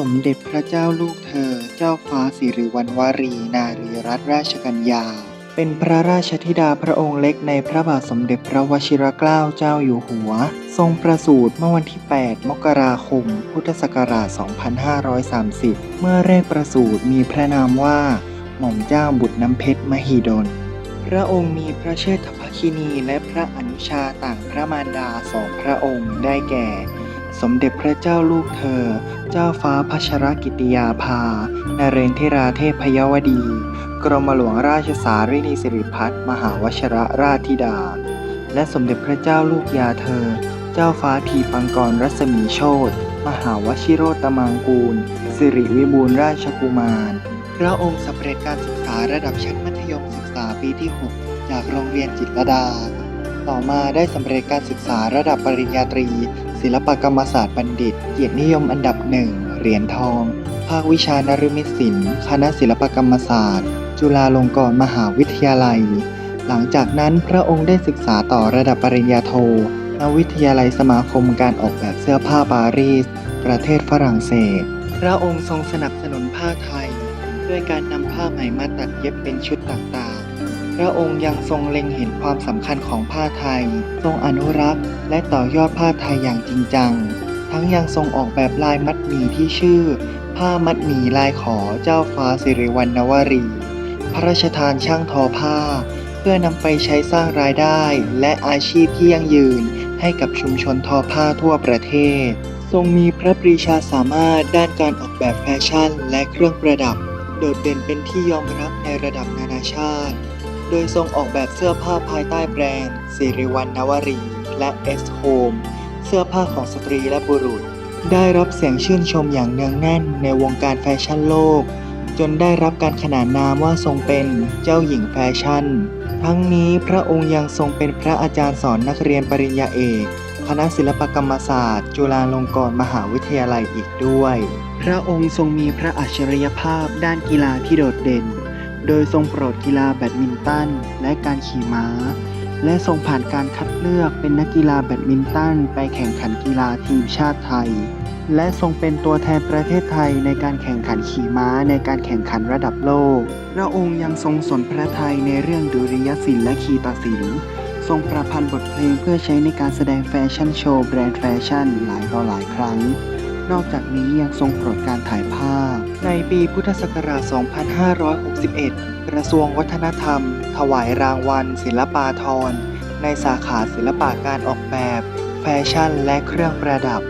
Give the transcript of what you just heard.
สมเด็จพระเจ้าลูกเธอ เจ้าฟ้าสิริวัณวรี นารีรัตนราชกัญญา เป็นพระราชธิดาพระองค์เล็กในพระบาทสมเด็จพระวชิรเกล้าเจ้าอยู่หัว ทรงประสูติเมื่อวันที่ 8 มกราคม พุทธศักราช 2530 เมื่อแรกประสูติมีพระนามว่า หม่อมเจ้าบุตรน้ำเพชรมหิดล พระองค์มีพระเชษฐภคินีและพระอนุชาต่างพระมารดาสองพระองค์ได้แก่ สมเด็จพระเจ้าลูกเธอ เจ้าฟ้าพัชรกิติยาภา นเรนทิราเทพพยวดี กรมหลวงราชสารินีสิริพัฒน์มหาวชรราชธิดา และสมเด็จพระเจ้าลูกยาเธอ เจ้าฟ้าทีปังกรรัศมีโชตมหาวชิโรตมังกูล สิริวิบูลราชกุมาร พระองค์สำเร็จการศึกษาระดับชั้นมัธยมศึกษาปีที่ 6 จากโรงเรียนจิตรดา ต่อมาได้สำเร็จการศึกษาระดับปริญญาตรี ศิลปกรรมศาสตร์บัณฑิต เกียรตินิยมอันดับหนึ่งเหรียญทอง ภาควิชานฤมิตศิลป์คณะศิลปกรรมศาสตร์ จุฬาลงกรณ์มหาวิทยาลัย หลังจากนั้นพระองค์ได้ศึกษาต่อระดับปริญญาโทณวิทยาลัยสมาคมการออกแบบเสื้อผ้าปารีส ประเทศฝรั่งเศส พระองค์ทรงสนับสนุนผ้าไทย ด้วยการนำผ้าไหมมาตัดเย็บเป็นชุดต่างๆ ระองค์ยังทรงเล็งเห็นความสำคัญของผ้าไทย ทรงอนุรักษ์ และต่อยอดผ้าไทยอย่างจริงจัง ทั้งยังทรงออกแบบลายมัดหมี่ที่ชื่อ ผ้ามัดหมี่ลายขอเจ้าฟ้าสิริวัณณวรี พระราชทานช่างทอผ้า เพื่อนำไปใช้สร้างรายได้ และอาชีพที่ยั่งยืนให้กับชุมชนทอผ้าทั่วประเทศ ทรงมีพระปรีชาสามารถด้านการออกแบบแฟชั่นและเครื่องประดับ โดดเด่นเป็นที่ยอมรับในระดับนานาชาติ โดยทรงออกแบบเสื้อผ้าภายใต้แบรนด์สิริวัณณวรี และเอสโฮมเสื้อผ้าของสตรีและบุรุษ ได้รับเสียงชื่นชมอย่างเนืองแน่นในวงการแฟชั่นโลก จนได้รับการขนานนามว่าทรงเป็นเจ้าหญิงแฟชั่น ทั้งนี้พระองค์ยังทรงเป็นพระอาจารย์สอนนักเรียนปริญญาเอกคณะศิลปกรรมศาสตร์ จุฬาลงกรณ์มหาวิทยาลัยอีกด้วย พระองค์ทรงมีพระอัจฉริยภาพด้านกีฬาที่โดดเด่น โดยทรงโปรดกีฬาแบดมินตันและการขี่ม้า และทรงผ่านการคัดเลือกเป็นนักกีฬาแบดมินตันไปแข่งขันกีฬาทีมชาติไทย และทรงเป็นตัวแทนประเทศไทยในการแข่งขันขี่ม้าในการแข่งขันระดับโลก พระองค์ยังทรงสนพระทัยในเรื่องดุริยศิลป์และคีตศิลป์ทรงประพันธ์บทเพลงเพื่อใช้ในการแสดงแฟชั่นโชว์แบรนด์แฟชั่นหลายต่อหลายครั้ง นอกจากนี้ยังทรงโปรดการถ่ายภาพ ในปีพุทธศักราช 2561 กระทรวงวัฒนธรรม ถวายรางวัล ศิลปาธรในสาขาศิลปะการออกแบบ แฟชั่นและเครื่องประดับ